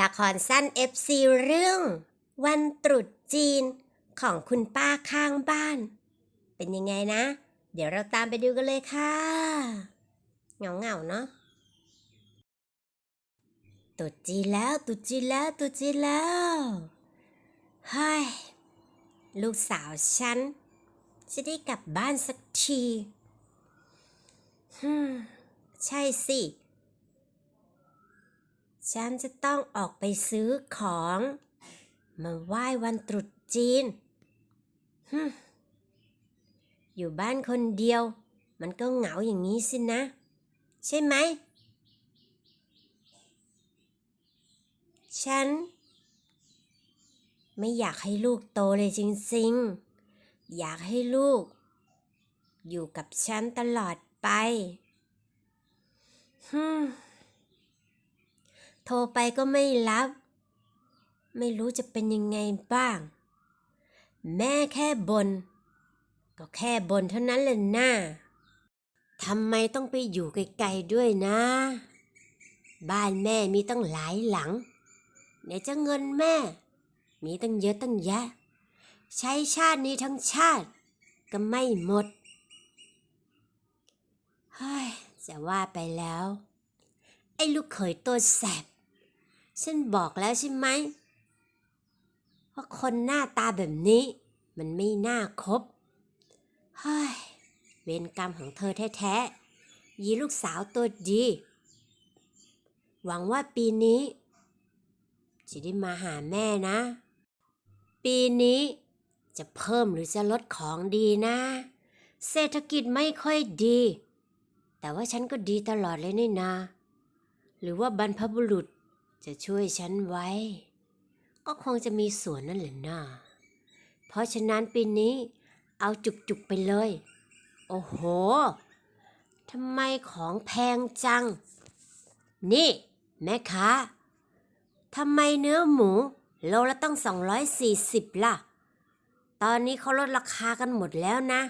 ละครสั้น FC เรื่อง วันตรุษจีนของคุณป้าข้างบ้าน เป็นยังไงนะ เดี๋ยวเราตามไปดูกันเลยค่ะเงาเงาเนาะตรุจีนแล้วตรุจีนแล้วตรุจีนแล้วเฮ้ยลูกสาวฉัน จะได้กลับบ้านสักทีฮึใช่สิ ฉันจะต้องออกไปซื้อของมาไหว้วันตรุษจีนฮึอยู่บ้านคนเดียว มันก็เหงาอย่างนี้สินะ ใช่ไหม ฉัน ไม่อยากให้ลูกโตเลยจริงๆ อยากให้ลูก อยู่กับฉันตลอดไปฮึม โทรไปก็ไม่รับ ไม่รู้จะเป็นยังไงบ้าง แม่แค่บน ก็แค่บนเท่านั้นแหละนะทำไมต้องไปอยู่ไกลๆด้วยนะ บ้านแม่มีตั้งหลายหลังไหนจะเงินแม่ มีตั้งเยอะตั้งแยะ ใช้ชาตินี้ทั้งชาติ ก็ไม่หมดเฮ้ยจะว่าไปแล้ว ไอ้ลูกเขยตัวแสบ ฉันบอกแล้วใช่ไหมว่าคนหน้าตาแบบนี้ มันไม่น่าคบเฮ้ยเวรกรรมของเธอแท้ๆ ยีลูกสาวตัวดี หวังว่าปีนี้ จะได้มาหาแม่นะ ปีนี้จะเพิ่มหรือจะลดของดีนะ เศรษฐกิจไม่ค่อยดี แต่ว่าฉันก็ดีตลอดเลยนี่นา หรือว่าบรรพบุรุษ จะช่วยฉันไว้ ก็คงจะมีส่วนนั่นแหละนะเพราะฉะนั้นปีนี้เอาจุกๆไปเลย โอ้โหทำไมของแพงจัง นี่ แม่ค้าทำไมเนื้อหมูโลละตั้ง240 ล่ะ ตอนนี้เขาลดราคากันหมดแล้วนะ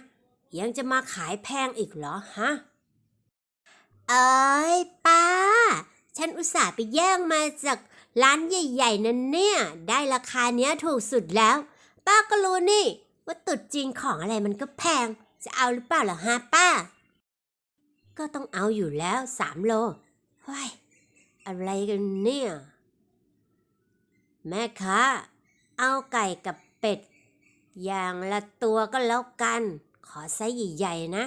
ยังจะมาขายแพงอีกเหรอฮะ เอ้ยป้า ฉันอุตส่าห์ไปแย่งมาจากร้านใหญ่ๆนั่นเนี่ย ได้ราคาเนี้ยถูกสุดแล้ว ป้าก็รู้นี่ ว่าตุดจริงของอะไรมันก็แพง จะเอาหรือเปล่าเหรอฮะป้า ก็ต้องเอาอยู่แล้วสามโลเฮ้ยอะไรกันเนี่ย แม่ค้าเอาไก่กับเป็ด อย่างละตัวก็แล้วกัน ขอไซส์ใหญ่ๆนะ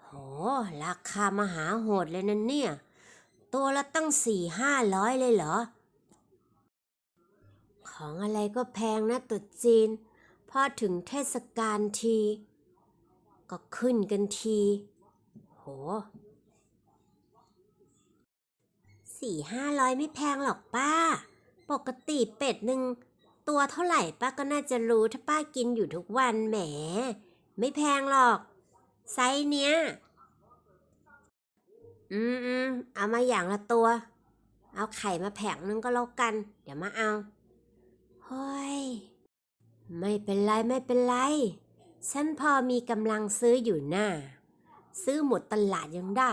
โห ราคามหาโหดเลยนะเนี่ย ตัวละตั้งสี่ห้าร้อยเลยเหรอ ของอะไรก็แพงนะตรุษจีน พอถึงเทศกาลที ก็ขึ้นกันที โหสี่ห้าร้อยไม่แพงหรอกป้า ปกติเป็ดหนึ่งตัวเท่าไหร่ป้าก็น่าจะรู้ถ้าป้ากินอยู่ทุกวันแหม ไม่แพงหรอก ไซส์เนี้ย อืมอืมเอามาอย่างละตัว เอาไข่มาแผงนึงก็แล้วกัน เดี๋ยวมาเอาเฮ้ย ไม่เป็นไรไม่เป็นไร ฉันพอมีกำลังซื้ออยู่หน้า ซื้อหมดตลาดยังได้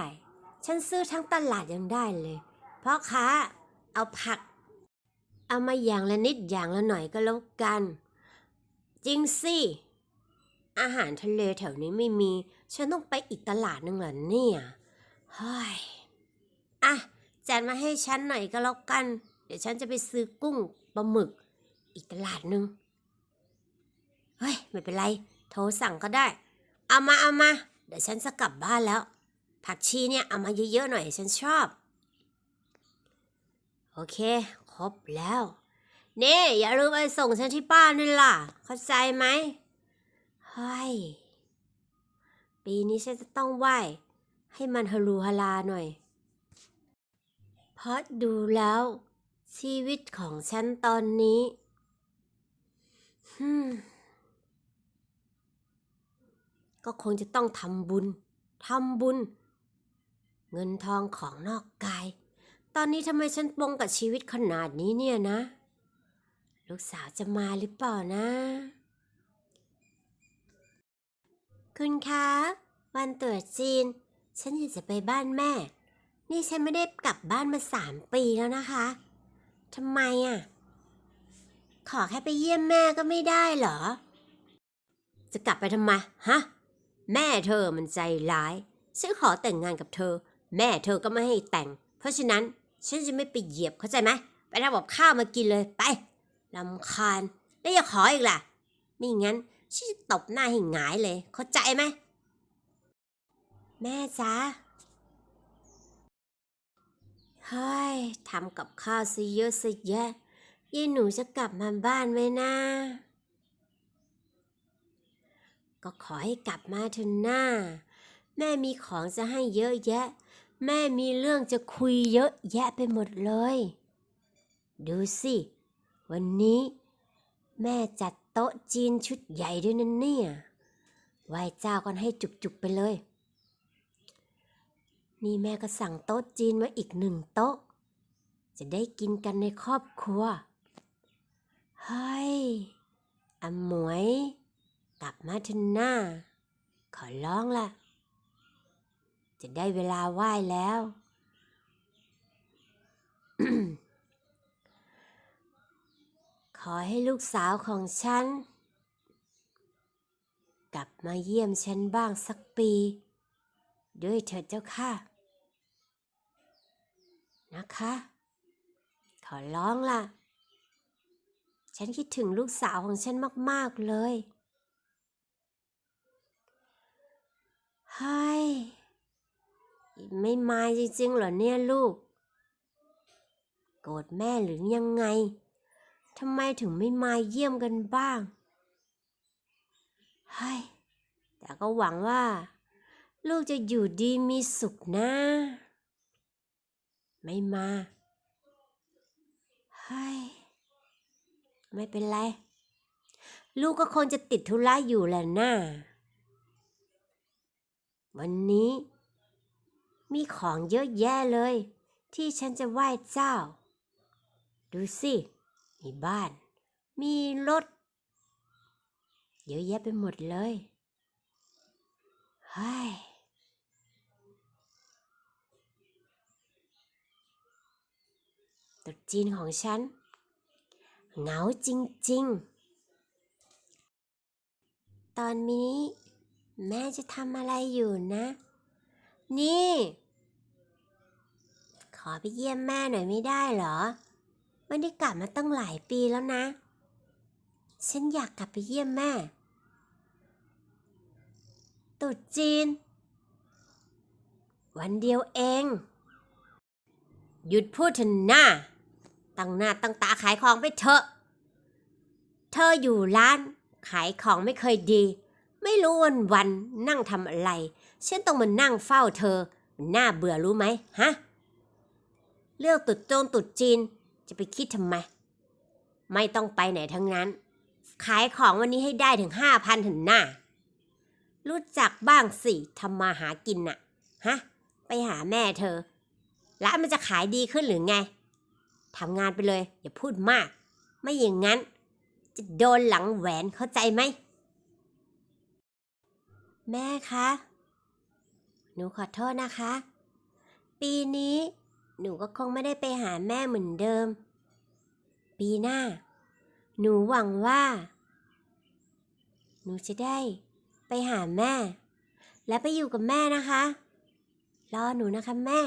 ฉันซื้อทั้งตลาดยังได้เลย เพราะค้าเอาผัก เอามาอย่างละนิดอย่างละหน่อยก็แล้วกัน จริงสิ อาหารทะเลแถวนี้ไม่มี ฉันต้องไปอีกตลาดหนึงเหรอเนี่ย เฮ้ยอะจัดมาให้ฉันหน่อยก็แล้วกัน เดี๋ยวฉันจะไปซื้อกุ้งปลาหมึก อีกตลาดหนึงเฮ้ย ไม่เป็นไร โทรสั่งก็ได้ เอามาเอามา เดี๋ยวฉันจะกลับบ้านแล้ว ผักชีเนี่ยเอามาเยอะๆหน่อยฉันชอบ โอเค ครบแล้ว เน่อย่าลืมไปส่งฉันที่บ้านนี่ล่ะ เข้าใจไหมเฮ้ยปีนี้ฉันจะต้องไหว้ ให้มันฮารูฮลาหน่อย เพราะดูแล้ว ชีวิตของฉันตอนนี้ก็คงจะต้องทำบุญ ทำบุญ เงินทองของนอกกาย ตอนนี้ทำไมฉันปงกับชีวิตขนาดนี้เนี่ยนะ ลูกสาวจะมาหรือเปล่านะ คุณคะ วันตรุษจีน ฉันอยากจะไปบ้านแม่ นี่ฉันไม่ได้กลับบ้านมาสามปีแล้วนะคะทำไมอะ ขอแค่ไปเยี่ยมแม่ก็ไม่ได้เหรอ จะกลับไปทำไม ฮะ แม่เธอมันใจร้าย ฉันขอแต่งงานกับเธอ แม่เธอก็ไม่ให้แต่ง เพราะฉะนั้นฉันจะไม่ไปเหยียบเข้าใจไหม ไปทำกับข้าวมากินเลยไปลำคาญ แล้วอย่าขออีกล่ะ ไม่งั้นฉันจะตบหน้าให้หงายเลย เข้าใจไหม แม่จ๊ะเฮ้ยทำกับข้าวซะเยอะซะแยะยายหนูจะกลับมาบ้านไหมนะ ก็ขอให้กลับมาเถอะหน้า แม่มีของจะให้เยอะแยะ แม่มีเรื่องจะคุยเยอะแยะไปหมดเลย ดูสิ วันนี้ แม่จัดโต๊ะจีนชุดใหญ่ด้วยนั่นเนี่ยไหว้เจ้ากันให้จุกๆไปเลย นี่แม่ก็สั่งโต๊ะจีนมาอีกหนึ่งโต๊ะ จะได้กินกันในครอบครัว เฮ้ยอหมวย กลับมาเถอะหน้า ขอร้องล่ะจะได้เวลาไหว้แล้ว ขอให้ลูกสาวของฉัน กลับมาเยี่ยมฉันบ้างสักปี ด้วยเถิดเจ้าค่ะ นะคะ ขอร้องล่ะ ฉันคิดถึงลูกสาวของฉันมาก ๆ เลยเฮ้ยไม่มาจริง ๆ เหรอเนี่ยลูก โกรธแม่หรือยังไงทำไมถึงไม่มาเยี่ยมกันบ้างเฮ้ยแต่ก็หวังว่า ลูกจะอยู่ดีมีสุขนะ ไม่มาเฮ้ยไม่เป็นไร ลูกก็คงจะติดธุระอยู่แหละนะ่าวันนี้ มีของเยอะแยะเลย ที่ฉันจะไหว้เจ้า ดูสิ มีบ้าน มีรถ เยอะแยะไปหมดเลย เฮ้ย ตรุษจีนของฉันเหงาจริงๆ ตอนนี้ แม่จะทำอะไรอยู่นะ นี่ ขอไปเยี่ยมแม่หน่อยไม่ได้เหรอ ไม่ได้กลับมาตั้งหลายปีแล้วนะ ฉันอยากกลับไปเยี่ยมแม่ตรุษจีน วันเดียวเอง หยุดพูดเถอะหน้า ตั้งหน้าตั้งตาขายของไปเถอะ เธออยู่ร้าน ขายของไม่เคยดี ไม่รู้วันวันนั่งทำอะไร ฉันต้องมานั่งเฝ้าเธอมันน่าเบื่อรู้ไหมฮะ เรื่องตุดโจนตุดจีนจะไปคิดทำไม ไม่ต้องไปไหนทั้งนั้น ขายของวันนี้ให้ได้ถึงห้าพันถึงหน้า รู้จักบ้างสิทำมาหากินน่ะ ฮะ ไปหาแม่เธอร้านมันจะขายดีขึ้นหรือไง ทำงานไปเลย อย่าพูดมาก ไม่อย่างนั้น จะโดนหลังแหวนเข้าใจไหม แม่คะ หนูขอโทษนะคะ ปีนี้หนูก็คงไม่ได้ไปหาแม่เหมือนเดิม ปีหน้า หนูหวังว่า หนูจะได้ไปหาแม่ และไปอยู่กับแม่นะคะ รอหนูนะคะแม่